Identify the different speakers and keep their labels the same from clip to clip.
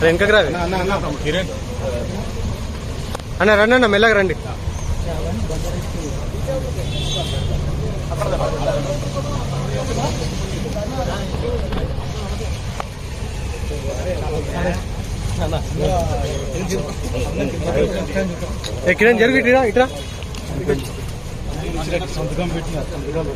Speaker 1: వెనకకి రాదు అన్న రండి అన్న మెల్లగా రండి. ఏ కిరణ్ జరుగు ఇట్రా ఇట్రా
Speaker 2: సంతకం పెట్టిన సంతకం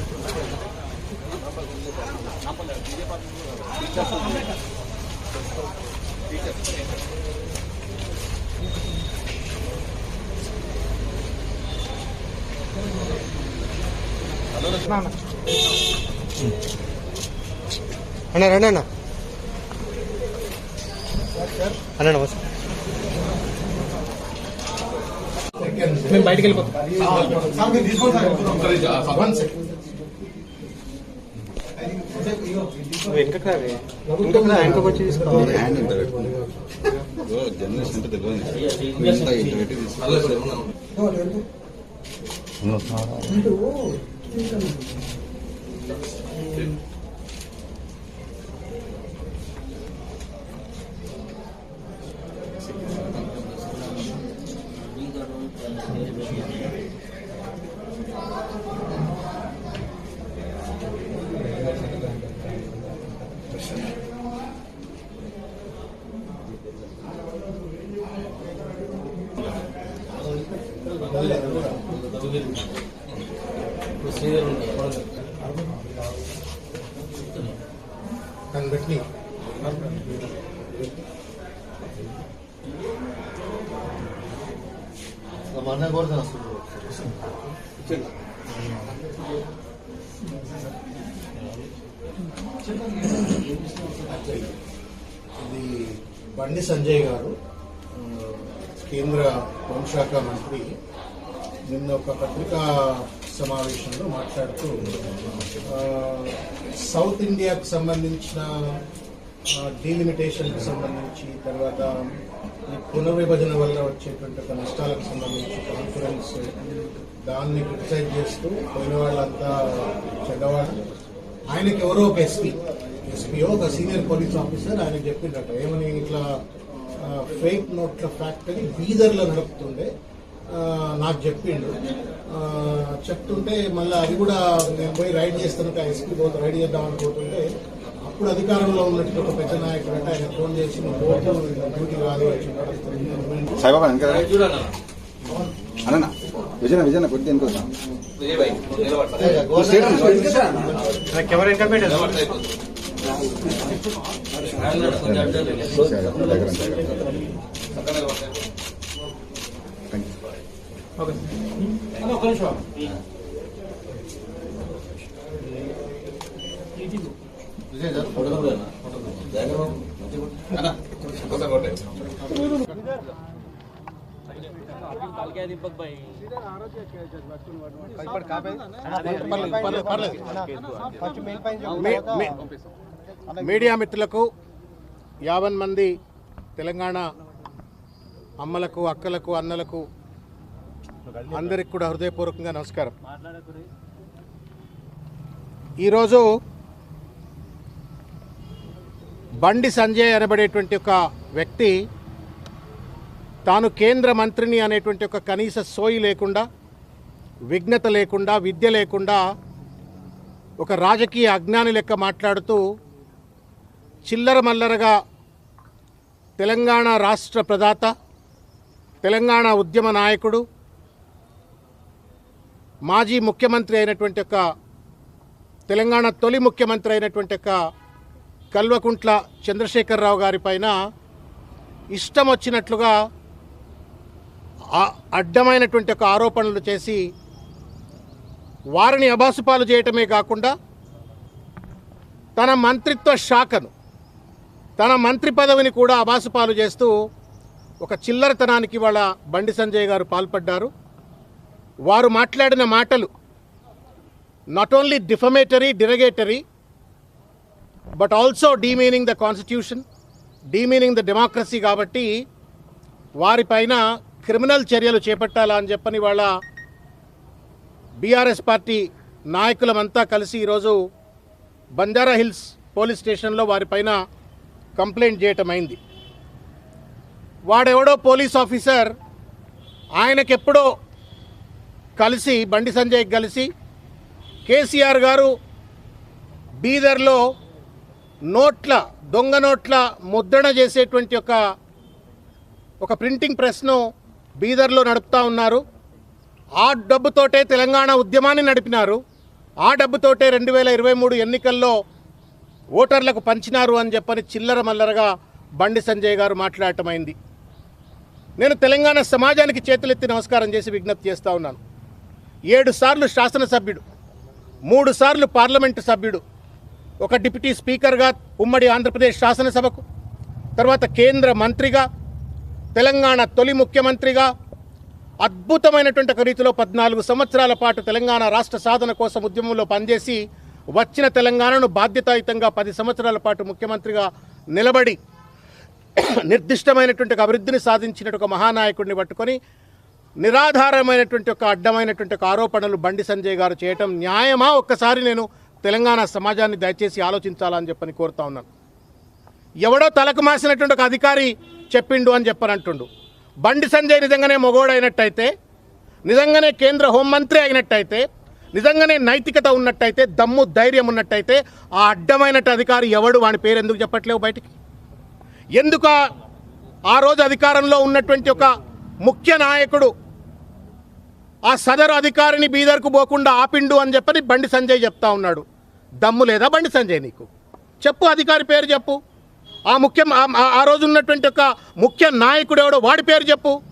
Speaker 1: అన్న రండి అన్న అన్న నమస్తే మేము బయటికి వెళ్ళిపోతాం వెనకకి రావే రా వెనకకి వచ్చి తీసుకోవాలి
Speaker 3: హ్యాండ్ ఇంత పెట్టుకుని జర్నలిస్ట్ అంటే తెలియదు ఇంత ఇంత పెట్టి తీసుకుని
Speaker 2: కనిపెట్టి
Speaker 4: కోరుతాను కూడా
Speaker 2: ఇది బండి సంజయ్ గారు. కేంద్ర హోంశాఖ మంత్రి నిన్న ఒక పత్రికా సమావేశంలో మాట్లాడుతూ సౌత్ ఇండియాకు సంబంధించిన డీలిమిటేషన్కి సంబంధించి తర్వాత ఈ పునర్విభజన వల్ల వచ్చేటువంటి ఒక నష్టాలకు సంబంధించి కాన్ఫరెన్స్ దాన్ని క్రిటిసైజ్ చేస్తూ పోయిన వాళ్ళంతా చెడ్డవాళ్ళు. ఆయనకి ఎవరో ఒక ఎస్పీ ఎస్పీఓ ఒక సీనియర్ పోలీస్ ఆఫీసర్ ఆయన చెప్పిండట ఏమని ఇట్లా ఫేక్ నోట్ల ఫ్యాక్టరీ బీదర్లో నడుపుతుండే. నాకు చెప్పిండు. చెప్తుంటే మళ్ళీ అది కూడా నేను పోయి రైడ్ చేస్తున్నట్టు ఎస్పీ పోతే రైడ్ చేద్దాం అనుకుంటుంటే అప్పుడు అధికారంలో ఉన్నట్టు ఒక పెద్ద నాయకుడు అంటే ఆయన ఫోన్ చేసి పోతూ డ్యూటీ రాదు
Speaker 3: అన్న విజయన విజయన
Speaker 1: ఎవరు వెనక పెట్టారు
Speaker 3: సరే, దగ్గర ఉంది, దగ్గర ఉంది. Thank you.
Speaker 2: మీడియా మిత్రులకు యావన్ మంది తెలంగాణ అమ్మలకు అక్కలకు అన్నలకు అందరికి కూడా హృదయపూర్వకంగా నమస్కారం. ఈరోజు బండి సంజయ్ అనబడేటువంటి ఒక వ్యక్తి తాను కేంద్ర మంత్రిని అనేటువంటి ఒక కనీస సోయి లేకుండా విఘ్నత లేకుండా విద్య లేకుండా ఒక రాజకీయ అజ్ఞాని లెక్క మాట్లాడుతూ చిల్లర మల్లరగా తెలంగాణ రాష్ట్ర ప్రదాత తెలంగాణ ఉద్యమ నాయకుడు మాజీ ముఖ్యమంత్రి అయినటువంటి ఒక తెలంగాణ తొలి ముఖ్యమంత్రి అయినటువంటి ఒక కల్వకుంట్ల చంద్రశేఖరరావు గారి పైన ఇష్టం వచ్చినట్లుగా అడ్డమైనటువంటి ఒక ఆరోపణలు చేసి వారిని అభాసుపాలు చేయటమే కాకుండా తన మంత్రిత్వ శాఖను తన మంత్రి పదవిని కూడా అబాసుపాలు చేస్తూ ఒక చిల్లరతనానికి వాళ్ళ బండి సంజయ్ గారు పాల్పడ్డారు. వారు మాట్లాడిన మాటలు not only defamatory derogatory but also demeaning the constitution demeaning the democracy కాబట్టి వారిపైన క్రిమినల్ చర్యలు చేపట్టాలా అని చెప్పని వాళ్ళ బీఆర్ఎస్ పార్టీ నాయకులమంతా కలిసి ఈరోజు బంజారా హిల్స్ పోలీస్ స్టేషన్లో వారిపైన కంప్లైంట్ చేయటం అయింది వాడెవడో పోలీస్ ఆఫీసర్ ఆయనకెప్పుడో కలిసి బండి సంజయ్ కలిసి కేసీఆర్ గారు బీదర్లో నోట్ల దొంగ నోట్ల ముద్రణ చేసేటువంటి ఒక ఒక ప్రింటింగ్ ప్రెస్ను బీదర్లో నడుపుతా ఉన్నారు. ఆ డబ్బుతోటే తెలంగాణ ఉద్యమాన్ని నడిపినారు. ఆ డబ్బుతోటే రెండు వేల ఇరవై మూడు ఎన్నికల్లో ఓటర్లకు పంచినారు అని చెప్పని చిల్లర మల్లరగా బండి సంజయ్ గారు మాట్లాడటమైంది. నేను తెలంగాణ సమాజానికి చేతులెత్తి నమస్కారం చేసి విజ్ఞప్తి చేస్తూ ఉన్నాను. ఏడు సార్లు శాసనసభ్యుడు మూడు సార్లు పార్లమెంటు సభ్యుడు ఒక డిప్యూటీ స్పీకర్గా ఉమ్మడి ఆంధ్రప్రదేశ్ శాసనసభకు తర్వాత కేంద్ర మంత్రిగా తెలంగాణ తొలి ముఖ్యమంత్రిగా అద్భుతమైనటువంటి ఒక రీతిలో పద్నాలుగు సంవత్సరాల పాటు తెలంగాణ రాష్ట్ర సాధన కోసం ఉద్యమంలో పనిచేసి వచ్చిన తెలంగాణను బాధ్యతాయుతంగా పది సంవత్సరాల పాటు ముఖ్యమంత్రిగా నిలబడి నిర్దిష్టమైనటువంటి ఒక అభివృద్ధిని సాధించినటువంటి ఒక మహానాయకుడిని పట్టుకొని నిరాధారమైనటువంటి ఒక అడ్డమైనటువంటి ఒక ఆరోపణలు బండి సంజయ్ గారు చేయటం న్యాయమా? ఒక్కసారి నేను తెలంగాణ సమాజాన్ని దయచేసి ఆలోచించాలని చెప్పని కోరుతా ఉన్నాను. ఎవడో తలకు మాసినటువంటి ఒక అధికారి చెప్పిండు అని చెప్పనంటుండు. బండి సంజయ్ నిజంగానే మొగోడైనట్టయితే నిజంగానే కేంద్ర హోంమంత్రి అయినట్టయితే నిజంగానే నైతికత ఉన్నట్టయితే దమ్ము ధైర్యం ఉన్నట్టయితే ఆ అడ్డమైనట్టు అధికారి ఎవడు? వాని పేరు ఎందుకు చెప్పట్లేవు బయటికి? ఎందుకు ఆ- రోజు అధికారంలో ఉన్నటువంటి ఒక ముఖ్య నాయకుడు ఆ సదరు అధికారిని బీదర్కు పోకుండా ఆపిండు అని చెప్పని బండి సంజయ్ చెప్తా ఉన్నాడు. దమ్ము లేదా బండి సంజయ్ నీకు? చెప్పు అధికారి పేరు చెప్పు. ఆ ముఖ్య ఆ- ఆ రోజు ఉన్నటువంటి ఒక ముఖ్య నాయకుడు ఎవడో వాడి పేరు చెప్పు.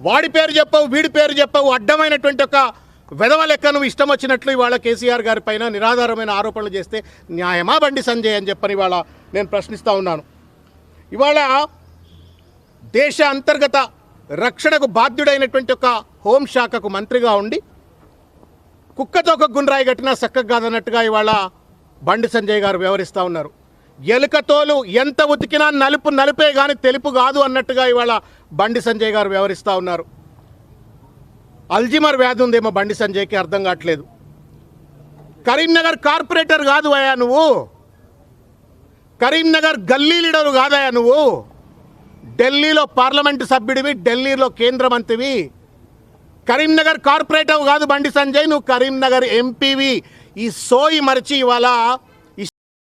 Speaker 2: వాడి పేరు చెప్పవు వీడి పేరు చెప్పవు అడ్డమైనటువంటి ఒక వెధవ లెక్క నువ్వు ఇష్టం వచ్చినట్లు ఇవాళ కేసీఆర్ గారి పైన నిరాధారమైన ఆరోపణలు చేస్తే న్యాయమా బండి సంజయ్ అని చెప్పని ఇవాళ నేను ప్రశ్నిస్తూ ఉన్నాను. ఇవాళ దేశ అంతర్గత రక్షణకు బాధ్యుడైనటువంటి ఒక హోంశాఖకు మంత్రిగా ఉండి కుక్కతో ఒక గుండ్రాయి కట్టినా చక్కగా కాదన్నట్టుగా ఇవాళ బండి సంజయ్ గారు వ్యవహరిస్తూ ఉన్నారు. ఎలుకతోలు ఎంత ఉతికినా నలుపు నలుపే కానీ తెలుపు కాదు అన్నట్టుగా ఇవాళ బండి సంజయ్ గారు వ్యవహరిస్తూ ఉన్నారు. అల్జిమర్ వ్యాధి ఉందేమో బండి సంజయ్కి అర్థం కావట్లేదు. కరీంనగర్ కార్పొరేటర్ కాదు అయ్యా నువ్వు. కరీంనగర్ గల్లీ లీడరు కాదయా నువ్వు. ఢిల్లీలో పార్లమెంటు సభ్యుడివి ఢిల్లీలో కేంద్ర మంత్రివి. కరీంనగర్ కార్పొరేటర్ కాదు బండి సంజయ్ నువ్వు కరీంనగర్ ఎంపీవి. ఈ సోయి మరిచి ఇవాళ